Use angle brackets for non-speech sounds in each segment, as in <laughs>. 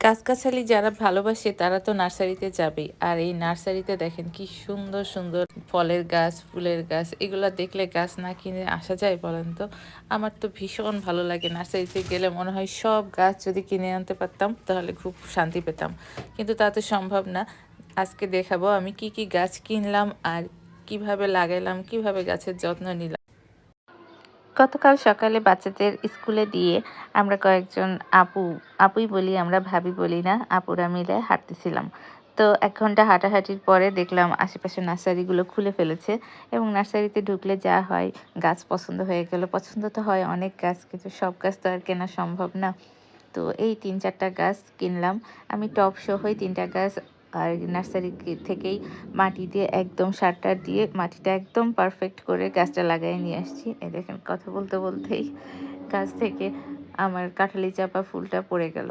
গাছগাছালি যারা ভালোবাসে, তারা তো নার্সারিতে যাবেই। আর এই নার্সারিতে দেখেন কি সুন্দর সুন্দর ফলের গাছ, ফুলের গাছ, এগুলো দেখলে গাছ না কিনে আসা যায় বলেন তো? আমার তো ভীষণ ভালো লাগে নার্সারিতে গেলে মনে হয় সব গাছ যদি কিনে আনতে পারতাম, তাহলে খুব শান্তি পেতাম। কিন্তু তা তো সম্ভব না। আজকে দেখাবো আমি কি কি গাছ কিনলাম আর কীভাবে লাগাইলাম কীভাবে গাছের যত্ন নিলাম। গতকাল সকালে বাচ্চাদের স্কুলে দিয়ে আমরা কয়েকজন আপু, আপুই বলি, আমরা ভাবি বলি না, আপুরা মিলে হাঁটতেছিলাম। তো এক ঘণ্টা হাঁটাহাঁটির পরে দেখলাম আশেপাশে নার্সারিগুলো খুলে ফেলেছে এবং নার্সারিতে ঢুকলে যা হয়, গাছ পছন্দ হয়ে গেল। পছন্দ তো হয় অনেক গাছ, কিন্তু সব গাছ তো আর কেনা সম্ভব না। তো এই তিন চারটা গাছ কিনলাম। আমি টপ সহই তিনটা গাছ আর নার্সারি থেকেই মাটি দিয়ে একদম সারটার দিয়ে মাটিটা একদম পারফেক্ট করে গাছটা লাগাই নিয়ে আসছি। এই দেখেন কথা বলতে বলতেই গাছ থেকে আমার কাঁঠালি চাপা ফুলটা পড়ে গেল।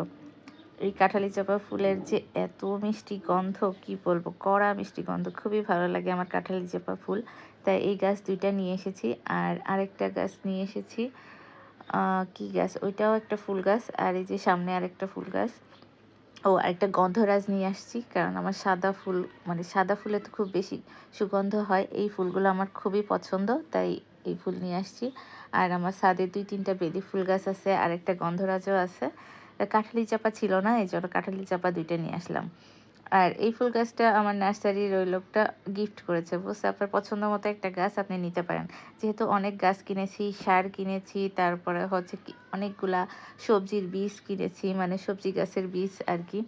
এই কাঁঠালি চাপা ফুলের যে এত মিষ্টি গন্ধ, কি বলব, কড়া মিষ্টি গন্ধ, খুবই ভালো লাগে আমার কাঁঠালি চাপা ফুল। তাই এই গাছ দুইটা নিয়ে এসেছি আর আরেকটা গাছ নিয়ে এসেছি কি গাছ? ওইটাও একটা ফুল গাছ আর এই যে সামনে আরেকটা ফুল গাছ। ও, আরেকটা গন্ধরাজ নিয়ে আসছি, কারণ আমার সাদা ফুল মানে সাদা ফুলে তো খুব বেশি সুগন্ধ হয়। এই ফুলগুলো আমার খুবই পছন্দ, তাই এই ফুল নিয়ে আসছি। আর আমার সাদে দুই তিনটা বেলি ফুল গাছ আছে আর একটা গন্ধরাজও আছে। কাঁঠালি চাপা ছিল না, এই জন্য কাঠালি চাপা দুইটা নিয়ে আসলাম। আর এই ফুল গাছটা আমার নার্সারির ওই লোকটা গিফট করেছে, বুঝছে? আপনার পছন্দ মতো একটা গাছ আপনি নিতে পারেন। যেহেতু অনেক গাছ কিনেছি, সার কিনেছি, তারপরে হচ্ছে অনেকগুলা সবজির বীজ কিনেছি মানে সবজি গাছের বীজ আর কি।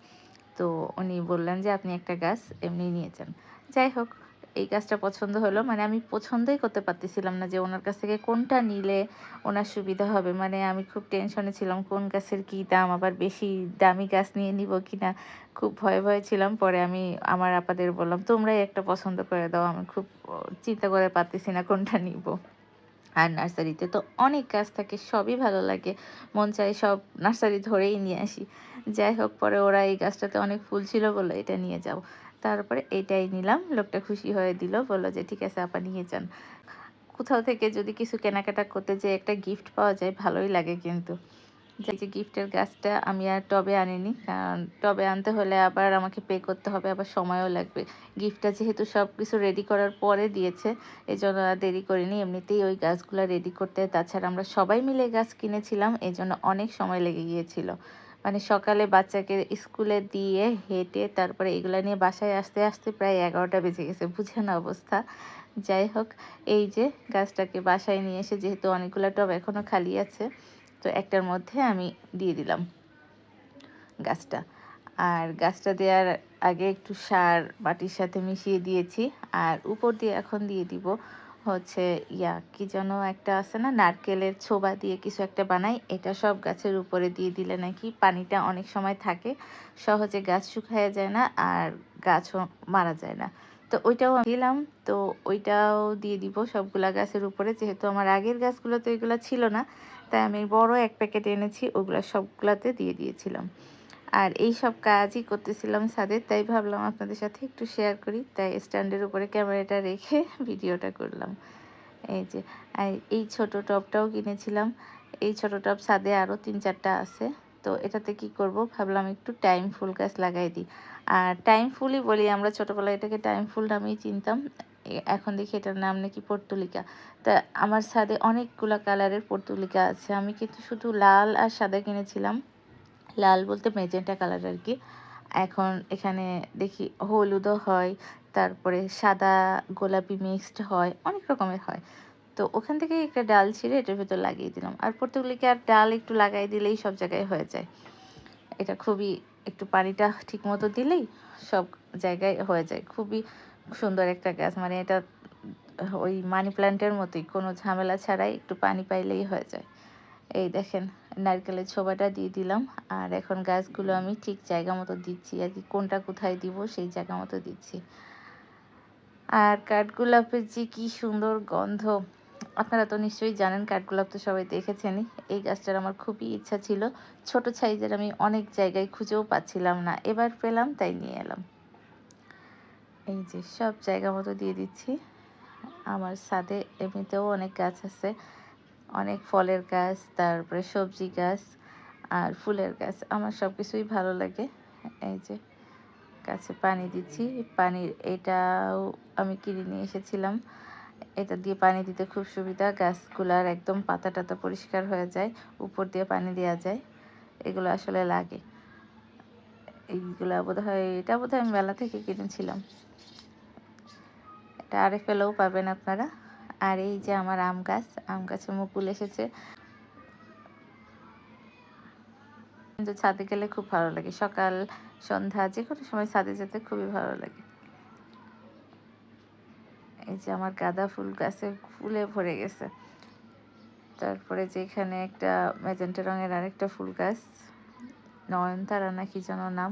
তো উনি বললেন যে, আপনি একটা গাছ এমনি নিয়ে যান। যাই হোক এই গাছটা পছন্দ হলো। মানে আমি পছন্দই করতে পারতেছিলাম না যে ওনার কাছ থেকে কোনটা নিলে ওনার সুবিধা হবে। মানে আমি খুব টেনশনে ছিলাম কোন গাছের কী দাম, আবার বেশি দামি গাছ নিয়ে নিব কি না খুব ভয়ে ভয়ে ছিলাম। পরে আমি আমার আপাদের বললাম, তোমরাই একটা পছন্দ করে দাও। আমি খুব চিন্তা করে পারতেছি না কোনটা নিব। আর নার্সারিতে তো অনেক গাছ থাকে, সবই ভালো লাগে। মন চাই সব নার্সারি ধরেই নিয়ে আসি। যাই হোক, পরে ওরা এই গাছটাতে অনেক ফুল ছিল বলে এটা নিয়ে যাও। তারপরে এটাই নিলাম। লোকটা খুশি হয়ে দিল, বলল যে, ঠিক আছে, আপা, নিয়ে যান। কোথাও থেকে যদি কিছু কেনাকাটা করতে যে একটা গিফট পাওয়া যায়, ভালোই লাগে কিন্তু। যে যে গিফটের গাছটা আমি আর টবে আনিনি, কারণ টবে আনতে হলে আবার আমাকে পে করতে হবে, আবার সময়ও লাগবে। গিফটটা যেহেতু সব কিছু রেডি করার পরে দিয়েছে এই জন্য আর দেরি করিনি। এমনিতেই ওই গাছগুলো রেডি করতে, তাছাড়া আমরা সবাই মিলে গাছ কিনেছিলাম এই জন্য অনেক সময় লেগে গিয়েছিল। মানে সকালে বাচ্চাকে স্কুলে দিয়ে হেঁটে তারপরে এগুলো নিয়ে বাসায় আসতে আসতে প্রায় এগারোটা বেজে গেছে। বুঝে না অবস্থা। যাই হোক, এই যে গাছটাকে বাসায় নিয়ে এসে যেহেতু অনেকগুলো টব এখনও খালি আছে, তো একটার মধ্যে আমি দিয়ে দিলাম গাছটা। আর গাছটা দেওয়ার আগে একটু সার মাটির সাথে মিশিয়ে দিয়েছি। আর উপর দিয়ে এখন দিয়ে দিব হচ্ছে, ইয়া কি যেন একটা আছে না, নারকেলের ছোবা দিয়ে কিছু একটা বানাই, এটা সব গাছের উপরে দিয়ে দিলে নাকি পানিটা অনেক সময় থাকে, সহজে গাছ শুকায় যায় না আর গাছও মারা যায় না। তো ওইটাও দিলাম, তো ওইটাও দিয়ে দিব সবগুলা গাছের উপরে, যেহেতু আমার আগের গাছগুলো তো এগুলো ছিল না, তাই আমি বড় এক প্যাকেট এনেছি, ওগুলো সবগুলাতে দিয়ে দিয়েছিলাম। আর এই সব কাজই করতেছিলাম সাদের তাই ভাবলাম আপনাদের সাথে একটু শেয়ার করি। তাই স্ট্যান্ডের উপরে ক্যামেরাটা রেখে <laughs> ভিডিওটা করলাম। এই যে, আর এই ছোট টপটাও কিনেছিলাম। এই ছোট টপ ছাদে আরও তিন চারটা আছে। তো এটাতে কি করব? ভাবলাম একটু টাইম ফুল গাছ লাগাই দিই। আর টাইম ফুলই বলি, আমরা ছোটোবেলায় এটাকে টাইম ফুল নামেই চিনতাম। এখন দেখি এটার নাম নাকি পর্তুলিকা। তা আমার ছাদে অনেকগুলো কালারের পর্তুলিকা আছে। আমি কিন্তু শুধু লাল আর সাদা কিনেছিলাম। লাল বলতে মেজেন্টা কালার আর কি এখন এখানে দেখি হলুদও হয়, তারপরে সাদা গোলাপি মিক্সড হয়, অনেক রকমের হয়। তো ওখান থেকে একটা ডাল ছিঁড়ে এটার ভেতর লাগিয়ে দিলাম। আর আর ডাল একটু লাগাই দিলেই সব জায়গায় হয়ে যায়। এটা খুবই একটু পানিটা ঠিক মতো দিলেই সব জায়গায় হয়ে যায়। খুবই সুন্দর একটা গাছ। মানে এটা ওই মানি প্ল্যান্টের মতোই। কোনো ঝামেলা ছাড়াই একটু পানি পাইলেই হয়ে যায়। এই দেখেন। নারকেলের ছোবাটা দিয়ে দিলাম। আর এখন গাছগুলো আমি ঠিক জায়গা মতো দিচ্ছি। আর কি কোনটা কোথায় দিব সেই জায়গা মতো দিচ্ছি। আর কাঠগোলাপের যে কি সুন্দর গন্ধ। আপনারা তো নিশ্চয়ই জানেন, কাঠগোলাপ তো সবাই দেখেছেনই। এই গাছটার আমার খুবই ইচ্ছা ছিল। ছোট সাইজের আমি অনেক জায়গায় খুঁজেও পাচ্ছিলাম না। এবার পেলাম, তাই নিয়ে এলাম। এই যে সব জায়গা মতো দিয়ে দিচ্ছি। আমার সাথে এমনিতেও অনেক গাছ আছে। অনেক ফলের গাছ, তারপরে সবজি গাছ আর ফুলের গাছ। আমার সব কিছুই ভালো লাগে। এই যে গাছে পানি দিচ্ছি। পানির এটাও আমি কিনে নিয়ে এসেছিলাম। এটা দিয়ে পানি দিতে খুব সুবিধা। গাছগুলার একদম পাতা টাতা পরিষ্কার হয়ে যায়। উপর দিয়ে পানি দেওয়া যায়। এগুলো আসলে লাগে। এইগুলা বোধ হয় এটা বোধ হয় আমি মেলা থেকে কিনেছিলাম। এটা আরে ফেলেও পাবেন আপনারা। আর এই যে আমার আম গাছ, আম গাছে মুকুল এসেছে। কিন্তু ছাদে গেলে খুব ভালো লাগে। সকাল, সন্ধ্যা, যে কোনো সময় ছাদে যেতে খুবই ভালো লাগে। এই যে আমার গাঁদা ফুল গাছে ফুলে ভরে গেছে। তারপরে যে এখানে একটা ম্যাজেন্টা রঙের আরেকটা ফুল গাছ, নয়নতারা না কি যেন নাম।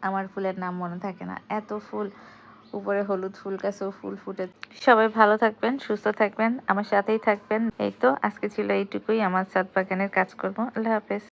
আমার ফুলের নাম মনে থাকে না। এত ফুল উপরে হলুদ ফুল গাছেও ফুল ফুটে। সবাই ভালো থাকবেন, সুস্থ থাকবেন, আমার সাথেই থাকবেন। এই তো, আজকে ছিল এইটুকুই, আমার ছাদ বাগানের কাজকর্ম আল্লাহ হাফেজ।